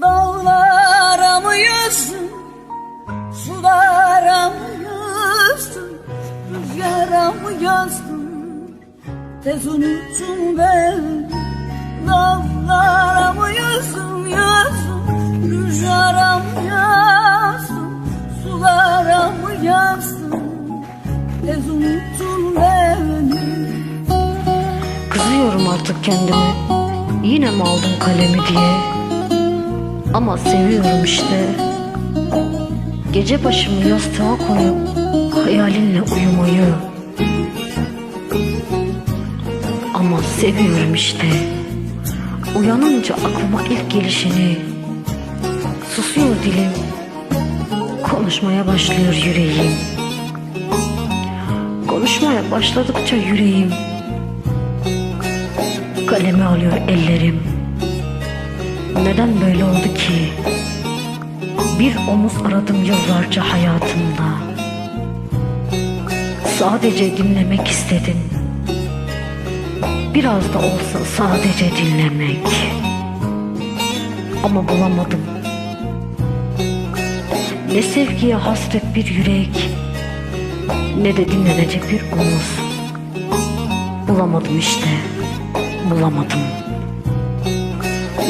Dağlara mı yüzdün Sulara mı yüzdün Rüzgara mı yazdın Tez unuttun beni Dağlara mı yüzdün Yüzdün Rüzgara mı yazdın Sulara mı yazdın Tez unuttun beni Kızıyorum artık kendime. Yine mi aldın kalemi diye Ama seviyorum işte. Gece başımı yastığa koyup Hayalinle uyumayı. Ama seviyorum işte. Uyanınca aklıma ilk gelişini Susuyor dilim. Konuşmaya başlıyor yüreğim. Konuşmaya başladıkça yüreğim Kalemi alıyor ellerim Neden böyle oldu ki? Bir omuz aradım yıllarca hayatımda. Sadece dinlemek istedim. Biraz da olsa sadece dinlemek. Ama bulamadım. Ne sevgiye hasret bir yürek Ne de dinlenecek bir omuz. Bulamadım işte bulamadım.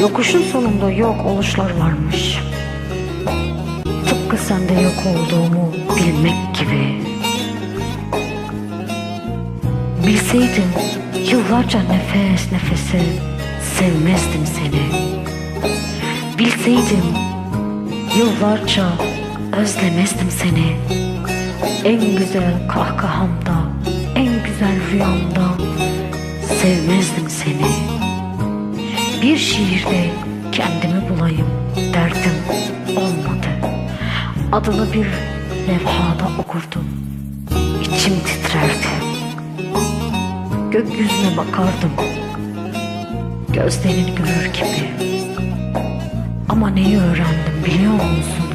Yokuşun sonunda yok oluşlar varmış. Tıpkı sende yok olduğumu bilmek gibi. Bilseydim yıllarca nefes nefese sevmezdim seni. Bilseydim yıllarca özlemezdim seni. En güzel kahkahamda, en güzel rüyamda sevmezdim seni. Bir şiirde kendimi bulayım derdim olmadı. Adını bir levhada okurdum. İçim titrerdi. Gökyüzüne bakardım. Gözlerin görür gibi. Ama neyi öğrendim biliyor musun?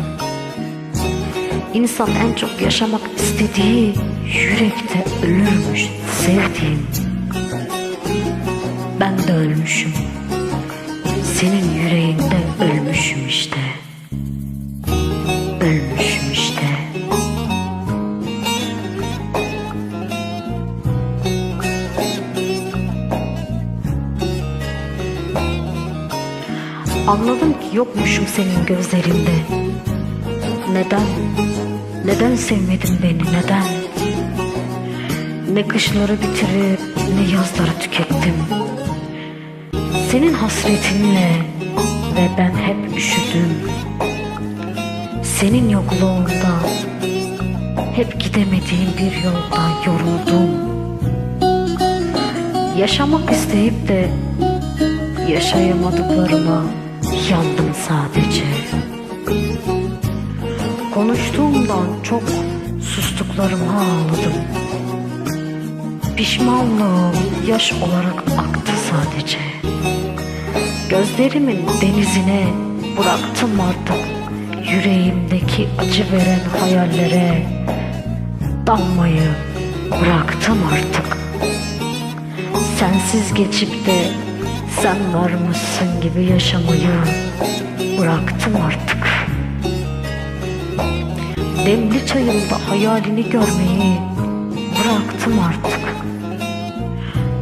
İnsan en çok yaşamak istediği yürekte ölürmüş sevdiğim. Ben de ölmüşüm. Senin yüreğinde ölmüşüm işte. Ölmüşüm işte. Anladım ki yokmuşum senin gözlerinde. Neden? Neden sevmedin beni? Neden? Ne kışları bitirip ne yazları tükettim. Senin hasretinle ve ben hep üşüdüm. Senin yokluğunda hep gidemediğim bir yolda yoruldum. Yaşamak isteyip de yaşayamadıklarıma yandım sadece. Konuştuğumdan çok sustuklarıma ağladım. Pişmanlığım yaş olarak aktı sadece. Gözlerimin denizine bıraktım artık yüreğimdeki acı veren hayallere dalmayı bıraktım artık. Sensiz geçip de sen varmışsın gibi yaşamayı bıraktım artık. Demli çayımda hayalini görmeyi bıraktım artık.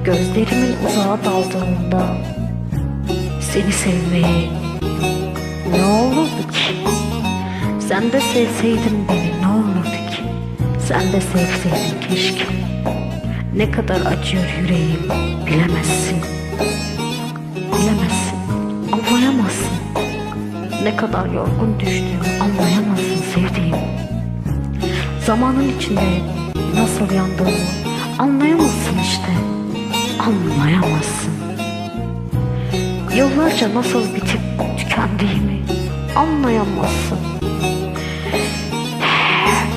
Gözlerimin uzağa daldığında seni sevmeyi ne olurdu ki? Sen de sevseydin beni ne olurdu ki? Sen de sevseydin keşke. Ne kadar acıyor yüreğim bilemezsin. Bilemezsin, anlayamazsın. Ne kadar yorgun düştüğümü anlayamazsın sevdiğim. Zamanın içinde nasıl yandığımı anlayamazsın işte. Anlayamazsın. Yıllarca nasıl bitip tükendiğimi anlayamazsın.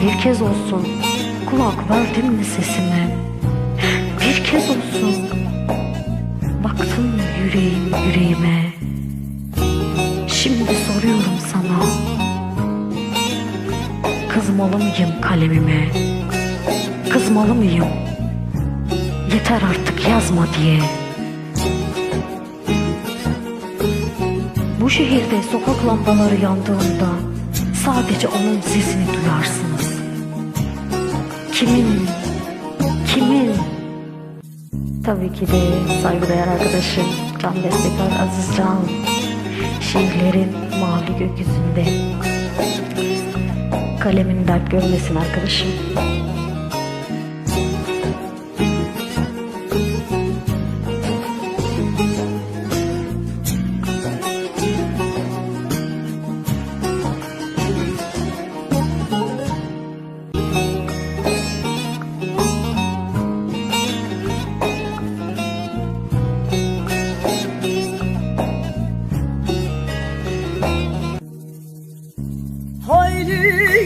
Bir kez olsun kulak verdin mi sesime? Bir kez olsun baktın mı yüreğim yüreğime? Şimdi soruyorum sana. Kızmalı mıyım kalemime? Kızmalı mıyım? Yeter artık yazma diye. Bu şehirde sokak lambaları yandığında sadece onun sesini duyarsınız. Kimin? Kimin? Tabii ki de saygıdeğer arkadaşım Can Destekar Aziz Can. Şiirlerin mavi gökyüzünde. Kalemin dert görmesin arkadaşım.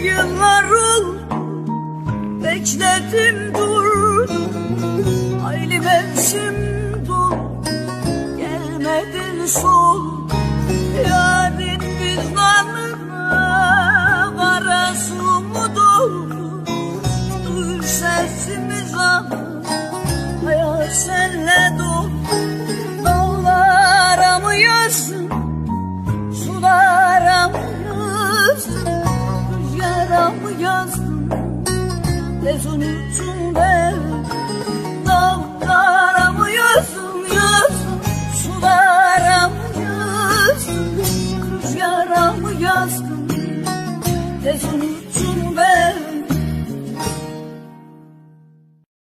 Yıllar oldu Bekledim durdum